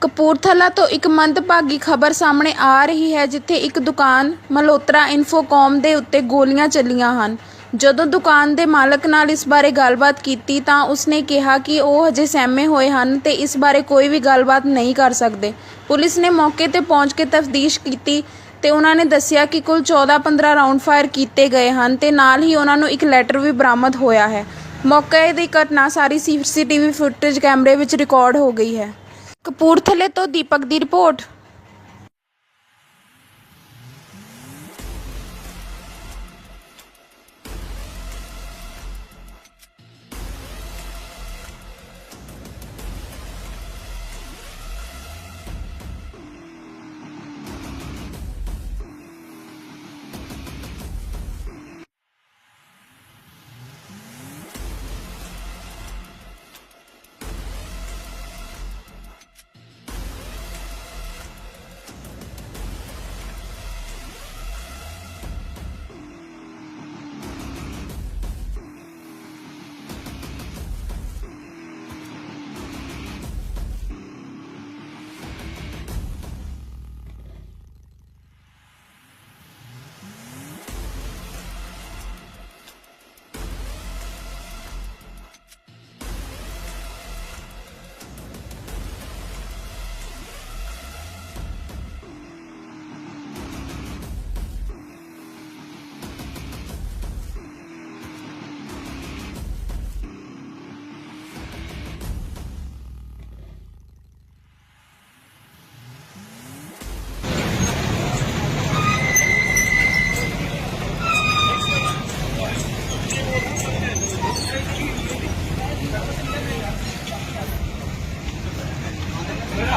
ਕਪੂਰਥਲਾ ਤੋਂ ਇੱਕ ਮੰਦਭਾਗੀ ਖਬਰ ਸਾਹਮਣੇ ਆ ਰਹੀ ਹੈ, ਜਿੱਥੇ ਇੱਕ ਦੁਕਾਨ ਮਲਹੋਤਰਾ ਇਨਫੋਕਾਮ ਦੇ ਉੱਤੇ ਗੋਲੀਆਂ ਚੱਲੀਆਂ ਹਨ। ਜਦੋਂ ਦੁਕਾਨ ਦੇ ਮਾਲਕ ਨਾਲ ਇਸ ਬਾਰੇ ਗੱਲਬਾਤ ਕੀਤੀ ਤਾਂ ਉਸਨੇ ਕਿਹਾ ਕਿ ਉਹ ਹਜੇ ਸਹਿਮੇ ਹੋਏ ਹਨ ਤੇ ਇਸ ਬਾਰੇ ਕੋਈ ਵੀ ਗੱਲਬਾਤ ਨਹੀਂ ਕਰ ਸਕਦੇ। ਪੁਲਿਸ ਨੇ ਮੌਕੇ ਤੇ ਪਹੁੰਚ ਕੇ ਤਫਤੀਸ਼ ਕੀਤੀ ਤੇ ਉਹਨਾਂ ਨੇ ਦੱਸਿਆ ਕਿ ਕੁੱਲ 14-15 ਰਾਉਂਡ ਫਾਇਰ ਕੀਤੇ ਗਏ ਹਨ ਤੇ ਨਾਲ ਹੀ ਉਹਨਾਂ ਨੂੰ ਇੱਕ ਲੈਟਰ ਵੀ ਬਰਾਮਦ ਹੋਇਆ ਹੈ। ਮੌਕੇ ਦੀ ਘਟਨਾ ਸਾਰੀ ਸੀਸੀਟੀਵੀ ਫੁਟੇਜ ਕੈਮਰੇ ਵਿੱਚ ਰਿਕਾਰਡ ਹੋ ਗਈ ਹੈ। ਕਪੂਰਥਲੇ ਤੋਂ ਦੀਪਕ ਦੀ ਰਿਪੋਰਟ।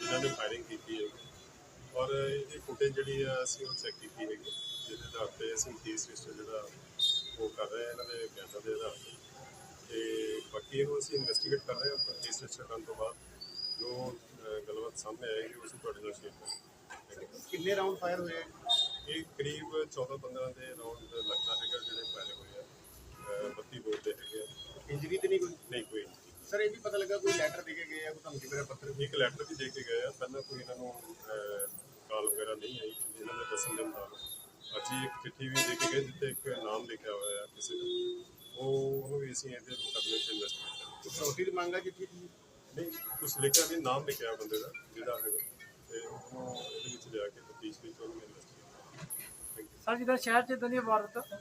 ਜਿਨ੍ਹਾਂ ਨੇ ਫਾਇਰਿੰਗ ਕੀਤੀ ਹੈ ਔਰ ਇਹਦੀ ਫੁਟੇਜ ਜਿਹੜੀ ਆ ਅਸੀਂ ਉਹ ਚੈੱਕ ਕੀਤੀ ਹੈਗੀ। ਜਿਹਦੇ ਆਧਾਰ ਤੇ ਅਸੀਂ ਕੇਸ ਰਜਿਸਟਰ ਜਿਹੜਾ ਉਹ ਕਰ ਰਹੇ ਹਾਂ ਇਹਨਾਂ ਦੇ ਬਿਆਨਾਂ ਦੇ ਆਧਾਰ ਤੇ। ਤੇ ਬਾਕੀ ਇਹਨੂੰ ਅਸੀਂ ਇਨਵੈਸਟੀਗੇਟ ਕਰ ਰਹੇ ਹਾਂ ਕੇਸ ਰਜਿਸਟਰ ਕਰਨ ਤੋਂ ਬਾਅਦ ਜੋ ਅਹ, ਗੱਲਬਾਤ ਸਾਹਮਣੇ ਆਏਗੀ ਉਸ ਨੂੰ ਤੁਹਾਡੇ ਨਾਲ ਸ਼ੇਅਰ ਕਰਾਂਗੇ। ਕਿੰਨੇ ਰਾਉਂਡ ਫਾਇਰ ਹੋਏ ਇਹ ਕਰੀਬ 14-15 ਦੇ ਰਾਉਂਡ ਪਤਾ ਲੱਗਾ ਕੋਈ ਲੈਟਰ ਦੇ ਕੇ ਗਏ ਆ ਕੋਈ ਧਮਕੀ ਵਗੈਰਾ ਪੱਤਰ? ਇੱਕ ਲੈਟਰ ਵੀ ਦੇ ਕੇ ਗਏ ਆ। ਪਹਿਲਾਂ ਕੋਈ ਇਹਨਾਂ ਨੂੰ ਕਾਲ ਵਗੈਰਾ ਨਹੀਂ ਆਈ ਇਹਨਾਂ ਦੇ ਦੱਸਣ ਦੇ ਮੁਤਾਬਕ। ਅੱਜ ਹੀ ਇੱਕ ਚਿੱਠੀ ਵੀ ਦੇ ਕੇ ਗਏ ਜਿੱਤੇ ਇੱਕ ਨਾਮ ਲਿਖਿਆ ਹੋਇਆ ਹੈ ਕਿਸੇ ਦਾ। ਉਹ ਉਹਨੂੰ ਵੀ ਅਸੀਂ ਇਹਦੇ ਮੁਕੱਦਮੇ 'ਚ ਇਨਵੈਸਟੀਗੇਟ ਕਰਾਂਗੇ ਫਰੋਤੀ ਦੀ ਮੰਗ ਆ ਜਿੱਥੇ ਨਹੀਂ ਕੁਝ ਲਿਖਿਆ ਨਹੀਂ ਨਾਮ ਲਿਖਿਆ ਬੰਦੇ ਦਾ ਜਿਹਦਾ ਹੈਗਾ। ਤੇ ਉਹਨੂੰ ਇਹਦੇ ਵਿੱਚ ਲਿਆ ਕੇ ਤਫਤੀਸ਼ ਵਿੱਚ ਉਹਨੂੰ ਯੂ ਸਰ ਜਿੱਦਾਂ ਸ਼ਹਿਰ ਚ ਇਦਾਂ ਦੀਆਂ ਵਾਰਦਾਤਾਂ